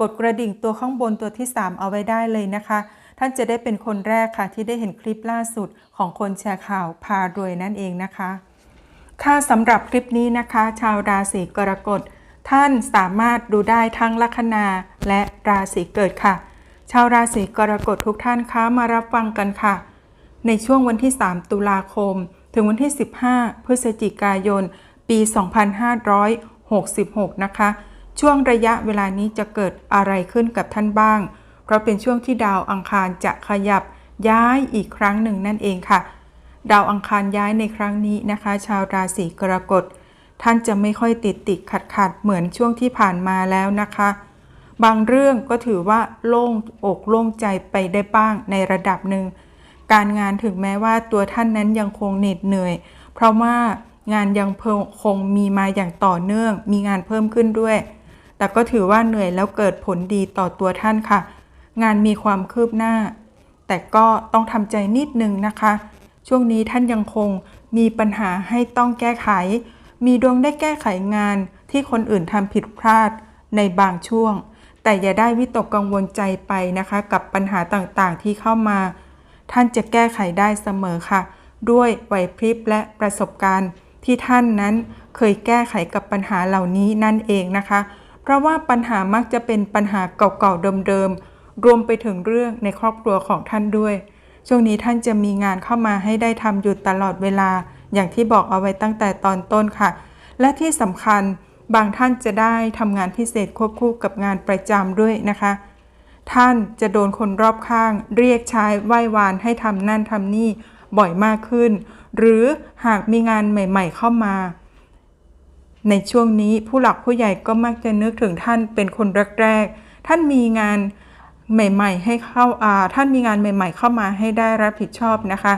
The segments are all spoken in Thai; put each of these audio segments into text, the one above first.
กดกระดิ่งตัวข้างบนตัวที่ 3 เอาไว้ได้เลยนะคะ ท่านจะได้เป็นคนแรกค่ะ ที่ได้เห็นคลิปล่าสุดของคนแชร์ข่าวพารวยนั่นเองนะคะ ค่ะสำหรับคลิปนี้นะคะ ชาวราศีกรกฎท่านสามารถดูได้ทั้งลัคนาและราศีเกิดค่ะ ชาวราศีกรกฎทุกท่านคะมารับฟังกันค่ะ ในช่วงวันที่ 3 ตุลาคม ถึงวันที่ 15 พฤศจิกายน ปี 2566 นะคะ ช่วงระยะเวลานี้จะเกิดอะไรขึ้นกับท่านบ้าง เพราะเป็นช่วงที่ดาวอังคารจะขยับย้ายอีกครั้งหนึ่งนั่นเองค่ะ ดาวอังคารย้ายในครั้งนี้นะคะ ชาวราศีกรกฎท่านจะไม่ค่อยติดติดขัดขัดเหมือนช่วงที่ผ่านมาแล้วนะคะ บางเรื่องก็ถือว่าโล่งอกโล่งใจไปได้บ้างในระดับหนึ่ง การงานถึงแม้ว่าตัวท่านนั้นยังคงเหน็ดเหนื่อย เพราะว่างานยังคงมีมาอย่างต่อเนื่อง มีงานเพิ่มขึ้นด้วย แต่ก็ถือว่าเหนื่อยแล้วเกิดผลดีต่อตัวท่านค่ะ งานมีความคืบหน้า แต่ก็ต้องทำใจนิดนึงนะคะ ช่วงนี้ท่านยังคงมีปัญหาให้ต้องแก้ไข มีดวงได้แก้ไขงานที่คนอื่นทำผิดพลาดในบางช่วง แต่อย่าได้วิตกกังวลใจไปนะคะ กับปัญหาต่างๆที่เข้ามา ท่านจะแก้ไขได้เสมอค่ะ ด้วยไหวพริบและประสบการณ์ที่ท่านนั้นเคยแก้ไขกับปัญหาเหล่านี้นั่นเองนะคะ เพราะว่าปัญหามักจะเป็นปัญหาเก่าๆเดิมๆรวมไปถึงเรื่องในครอบครัวของท่านด้วย ช่วงนี้ท่านจะมีงานเข้ามาให้ได้ทำอยู่ตลอดเวลา อย่างที่บอกเอาไว้ตั้งแต่ตอนต้นค่ะ และที่สำคัญบางท่านจะได้ทำงานพิเศษควบคู่กับงานประจำด้วยนะคะ ท่านจะโดนคนรอบข้าง เรียกใช้ไหว้วานให้ทำนั่นทำนี่บ่อยมากขึ้น หรือหากมีงานใหม่ ๆ เข้ามา ในช่วงนี้ผู้หลักผู้ใหญ่ก็มักจะนึกถึงท่านเป็นคนแรกๆ ท่านมีงานใหม่ๆ ให้เข้าาท่านมีงานใหม่ ๆ เข้ามาให้ได้รับผิดชอบนะคะ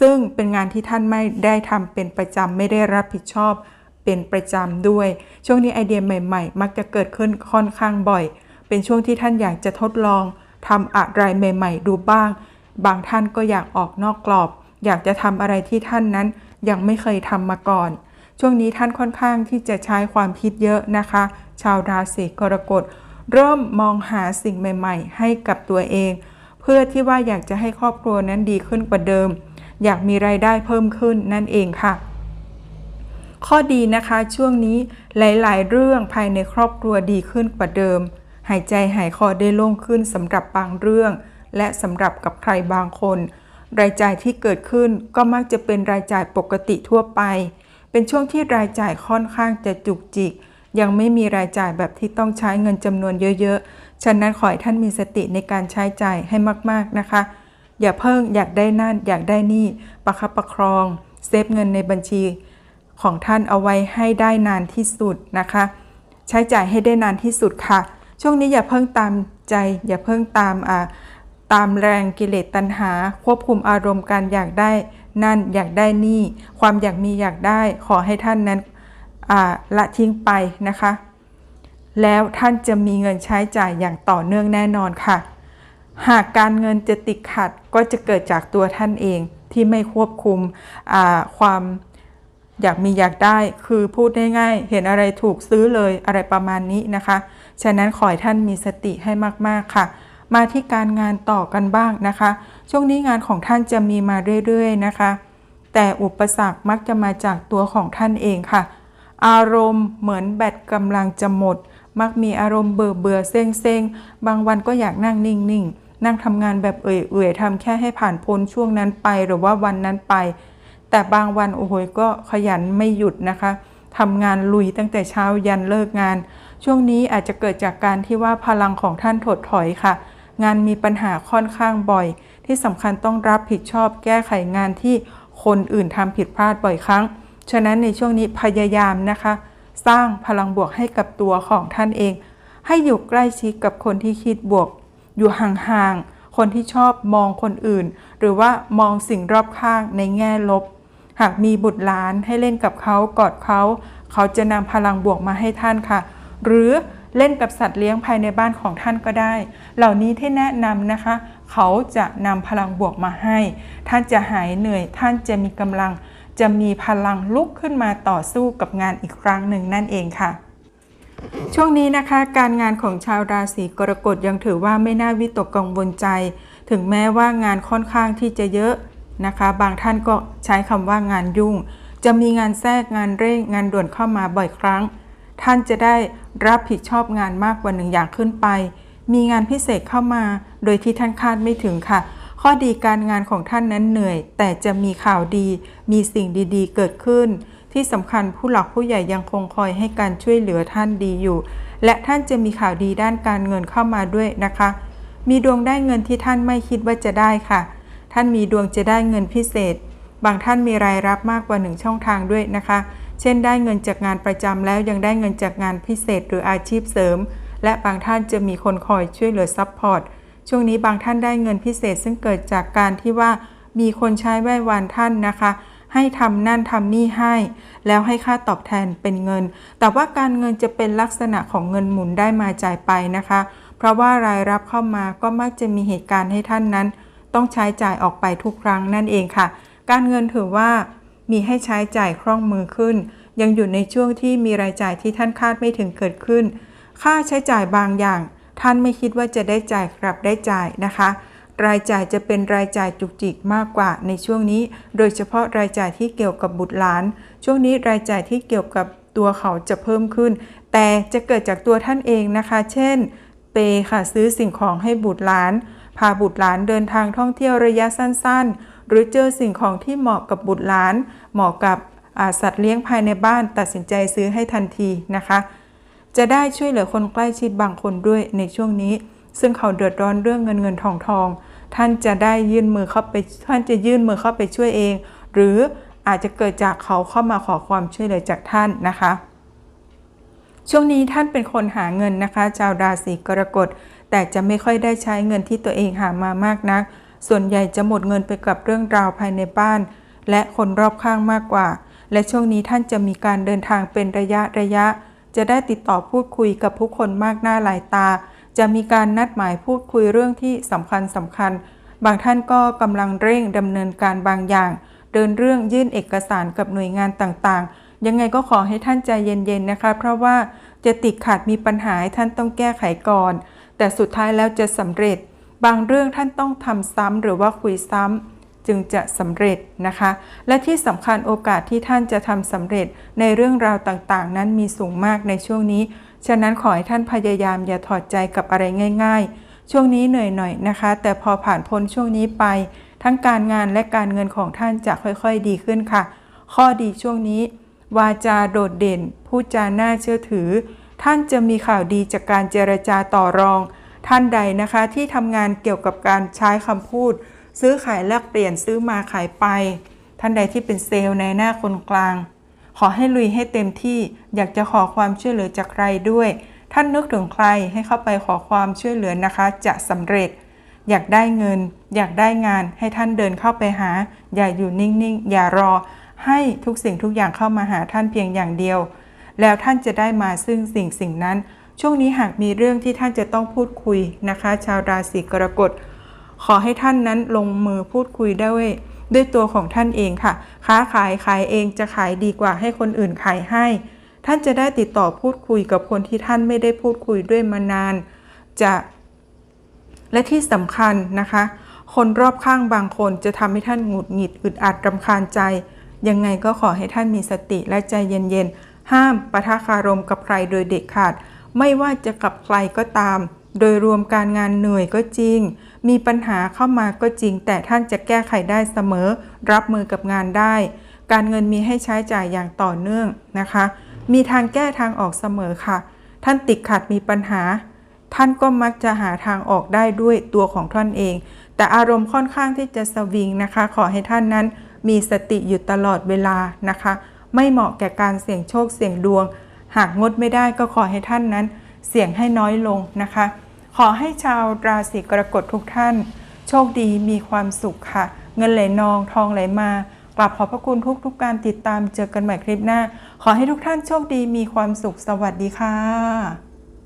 ซึ่งเป็นงานที่ท่านไม่ได้ทำเป็นประจำไม่ได้รับผิดชอบเป็นประจำด้วย ช่วงนี้ไอเดียใหม่ ๆ มักจะเกิดขึ้นค่อนข้างบ่อย เป็นช่วงที่ท่านอยากจะทดลองทำอะไรใหม่ ๆ ดูบ้าง บางท่านก็อยากออกนอกกรอบ อยากจะทำอะไรที่ท่านนั้นยังไม่เคยทำมาก่อน ช่วงนี้ท่านค่อนข้างที่จะใช้ความคิดเยอะนะคะ ชาวราศีกรกฎเริ่มมองหาสิ่งใหม่ ๆ ให้กับตัวเอง เพื่อที่ว่าอยากจะให้ครอบครัวนั้นดีขึ้นกว่าเดิม อยากมีรายได้เพิ่มขึ้นนั่นเองค่ะ ข้อดีนะคะช่วงนี้หลายๆ เรื่องภายในครอบครัวดีขึ้นกว่าเดิม หายใจหายคอได้โล่งขึ้นสำหรับบางเรื่อง และสำหรับกับใครบางคน รายจ่ายที่เกิดขึ้นก็มักจะเป็นรายจ่ายปกติทั่วไป เป็นช่วงที่รายจ่ายค่อนข้างจะจุกจิก ยังไม่มีรายจ่ายแบบที่ต้องใช้เงินจำนวนเยอะๆ ฉะนั้นขอให้ท่านมีสติในการใช้จ่ายให้มากๆนะคะ อย่าเพิ่งอยากได้นั่นอยากได้นี่ประคับประครอง เซฟเงินในบัญชีของท่านเอาไว้ให้ได้นานที่สุดนะคะ ใช้จ่ายให้ได้นานที่สุดค่ะ ช่วงนี้อย่าเพิ่งตามใจ อย่าเพิ่งตามอ่าตามแรงกิเลสตัณหา ควบคุมอารมณ์การอยากได้ นั่นอยากได้นี่ ความอยากมีอยากได้ขอให้ท่านนั้นละทิ้งไปนะคะ แล้วท่านจะมีเงินใช้จ่ายอย่างต่อเนื่องแน่นอนค่ะ หากการเงินจะติดขัดก็จะเกิดจากตัวท่านเองที่ไม่ควบคุมความอยากมีอยากได้คือพูดง่ายๆเห็นอะไรถูกซื้อเลยอะไรประมาณนี้นะคะ ฉะนั้นขอให้ท่านมีสติให้มากๆค่ะ มาที่การงานต่อกันบ้างนะคะ ช่วงนี้งานของท่านจะมีมาเรื่อยๆนะคะ แต่อุปสรรคมักจะมาจากตัวของท่านเองค่ะ อารมณ์เหมือนแบตกำลังจะหมด มักมีอารมณ์เบื่อเบื่อเซ็งเซ็งบางวันก็อยากนั่งนิ่งๆ นั่งทำงานแบบเอื่อยๆทำแค่ให้ผ่านพ้นช่วงนั้นไปหรือว่าวันนั้นไป แต่บางวันโอ้โหก็ขยันไม่หยุดนะคะทำงานลุยตั้งแต่เช้ายันเลิกงาน ช่วงนี้อาจจะเกิดจากการที่ว่าพลังของท่านถดถอยค่ะ งานมีปัญหาค่อนข้างบ่อย ที่สำคัญต้องรับผิดชอบแก้ไขงานที่คนอื่นทำผิดพลาดบ่อยครั้ง ฉะนั้นในช่วงนี้พยายามนะคะ สร้างพลังบวกให้กับตัวของท่านเอง ให้อยู่ใกล้ชิดกับคนที่คิดบวก อยู่ห่างๆ คนที่ชอบมองคนอื่น หรือว่ามองสิ่งรอบข้างในแง่ลบ หากมีบุตรหลานให้เล่นกับเขากอดเขา เขาจะนำพลังบวกมาให้ท่านค่ะ หรือ เล่นกับสัตว์เลี้ยงภายในบ้านของท่านก็ได้ เหล่านี้ที่แนะนำนะคะ เขาจะนำพลังบวกมาให้ ท่านจะหายเหนื่อย ท่านจะมีกำลัง จะมีพลังลุกขึ้นมาต่อสู้กับงานอีกครั้งหนึ่งนั่นเองค่ะช่วงนี้นะคะการงานของชาวราศีกรกฎยังถือว่าไม่น่าวิตกกังวลใจ ถึงแม้ว่างานค่อนข้างที่จะเยอะนะคะ บางท่านก็ใช้คำว่างานยุ่ง จะมีงานแทรกงานเร่งงานด่วนเข้ามาบ่อยครั้ง ท่านจะได้รับผิดชอบงานมากกว่าหนึ่งอย่างขึ้นไป มีงานพิเศษเข้ามา โดยที่ท่านคาดไม่ถึงค่ะ ข้อดีการงานของท่านนั้นเหนื่อย แต่จะมีข่าวดี มีสิ่งดีๆ เกิดขึ้น ที่สำคัญผู้หลักผู้ใหญ่ยังคงคอยให้การช่วยเหลือท่านดีอยู่ และท่านจะมีข่าวดีด้านการเงินเข้ามาด้วยนะคะ มีดวงได้เงินที่ท่านไม่คิดว่าจะได้ค่ะ ท่านมีดวงจะได้เงินพิเศษ บางท่านมีรายรับมากกว่าหนึ่งช่องทางด้วยนะคะ เช่นได้เงินจากงานประจำแล้วยังได้เงินจากงานพิเศษหรืออาชีพเสริม และบางท่านจะมีคนคอยช่วยเหลือซัพพอร์ตช่วงนี้บางท่านได้เงินพิเศษซึ่งเกิดจากการที่ว่ามีคนใช้ไหว้วานท่านนะคะ ให้ทำนั่นทำนี่ให้ แล้วให้ค่าตอบแทนเป็นเงิน แต่ว่าการเงินจะเป็นลักษณะของเงินหมุนได้มาจ่ายไปนะคะ เพราะว่ารายรับเข้ามาก็มักจะมีเหตุการณ์ให้ท่านนั้น ต้องใช้จ่ายออกไปทุกครั้งนั่นเองค่ะ การเงินถือว่า มีให้ใช้จ่ายคล่องมือขึ้น ยังอยู่ในช่วงที่มีรายจ่ายที่ท่านคาดไม่ถึงเกิดขึ้น ค่าใช้จ่ายบางอย่าง ท่านไม่คิดว่าจะได้จ่ายกลับได้จ่ายนะคะ รายจ่ายจะเป็นรายจ่ายจุกจิกมากกว่าในช่วงนี้ โดยเฉพาะรายจ่ายที่เกี่ยวกับบุตรหลาน ช่วงนี้รายจ่ายที่เกี่ยวกับตัวเขาจะเพิ่มขึ้น แต่จะเกิดจากตัวท่านเองนะคะ เช่น เปค่ะซื้อสิ่งของให้บุตรหลาน พาบุตรหลานเดินทางท่องเที่ยวระยะสั้นๆ หรือเจอสิ่งของที่เหมาะกับบุตรหลาน เหมาะกับสัตว์เลี้ยงภายในบ้านตัดสินใจซื้อให้ทันทีนะคะ จะได้ช่วยเหลือคนใกล้ชิดบางคนด้วยในช่วงนี้ ซึ่งเขาเดือดร้อนเรื่องเงินเงินทองทอง ท่านจะได้ยื่นมือเข้าไปท่านจะยื่นมือเข้าไปช่วยเอง หรืออาจจะเกิดจากเขาเข้ามาขอความช่วยเหลือจากท่านนะคะ ช่วงนี้ท่านเป็นคนหาเงินนะคะ ชาวราศีกรกฎแต่จะไม่ค่อยได้ใช้เงินที่ตัวเองหามามากนัก ส่วนใหญ่จะหมดเงินไปกับเรื่องราวภายในบ้าน และคนรอบข้างมากกว่า และช่วงนี้ท่านจะมีการเดินทางเป็นระยะระยะ จะได้ติดต่อพูดคุยกับผู้คนมากหน้าหลายตา จะมีการนัดหมายพูดคุยเรื่องที่สำคัญสำคัญ บางท่านก็กำลังเร่งดำเนินการบางอย่าง เดินเรื่องยื่นเอกสารกับหน่วยงานต่างๆยังไงก็ขอให้ท่านใจเย็นๆนะคะ เพราะว่าจะติดขัดมีปัญหาท่านต้องแก้ไขก่อน แต่สุดท้ายแล้วจะสำเร็จ บางเรื่องท่านต้องทำซ้ำหรือว่าคุยซ้ำจึงจะสำเร็จนะคะ และที่สำคัญโอกาสที่ท่านจะทำสำเร็จในเรื่องราวต่างๆ นั้นมีสูงมากในช่วงนี้ ฉะนั้นขอให้ท่านพยายามอย่าถอดใจกับอะไรง่าย ๆ ช่วงนี้เหนื่อยหน่อยนะคะ แต่พอผ่านพ้นช่วงนี้ไป ทั้งการงานและการเงินของท่านจะค่อยๆ ดีขึ้นค่ะ ข้อดีช่วงนี้ วาจาโดดเด่นพูดจาน่าเชื่อถือ ท่านจะมีข่าวดีจากการเจรจาต่อรอง ท่านใดนะคะที่ทำงานเกี่ยวกับการใช้คำพูด ซื้อขายแลกเปลี่ยนซื้อมาขายไป ท่านใดที่เป็นเซลล์ในหน้าคนกลาง ขอให้ลุยให้เต็มที่อยากจะขอความช่วยเหลือจากใครด้วย ท่านนึกถึงใครให้เข้าไปขอความช่วยเหลือนะคะ จะสำเร็จ อยากได้เงิน อยากได้งานให้ท่านเดินเข้าไปหา อย่าอยู่นิ่งๆ อย่ารอ ให้ทุกสิ่งทุกอย่างเข้ามาหาท่านเพียงอย่างเดียว แล้วท่านจะได้มาซึ่งสิ่งสิ่งนั้น ช่วงนี้หากมีเรื่องที่ท่านจะต้องพูดคุยนะคะ ชาวราศีกรกฎ ขอให้ท่านนั้นลงมือพูดคุยด้วยด้วยตัวของท่านเองค่ะ ค้าขายขายเองจะขายดีกว่าให้คนอื่นขายให้ ท่านจะได้ติดต่อพูดคุยกับคนที่ท่านไม่ได้พูดคุยด้วยมานาน จะ และที่สำคัญนะคะ คนรอบข้างบางคนจะทำให้ท่านหงุดหงิดอึดอัดรำคาญใจ ยังไงก็ขอให้ท่านมีสติและใจเย็นๆ ห้ามปะทะคารมกับใครโดยเด็ดขาด ไม่ว่าจะกับใครก็ตาม โดยรวมการงานเหนื่อยก็จริง มีปัญหาเข้ามาก็จริง แต่ท่านจะแก้ไขได้เสมอ รับมือกับงานได้ การเงินมีให้ใช้จ่ายอย่างต่อเนื่องนะคะ มีทางแก้ทางออกเสมอค่ะ ท่านติดขัดมีปัญหา ท่านก็มักจะหาทางออกได้ด้วยตัวของท่านเอง แต่อารมณ์ค่อนข้างที่จะสวิงนะคะ ขอให้ท่านนั้นมีสติอยู่ตลอดเวลานะคะ ไม่เหมาะแก่การเสี่ยงโชคเสี่ยงดวง หากงดไม่ได้ก็ขอให้ท่านนั้น เสี่ยงให้น้อยลงนะคะ ขอให้ชาวราศีกรกฎทุกท่าน โชคดีมีความสุขค่ะ เงินไหลนองทองไหลมากลับขอบพระคุณทุกทุกการติดตามเจอกันใหม่คลิปหน้า ขอให้ทุกท่านโชคดีมีความสุขสวัสดีค่ะ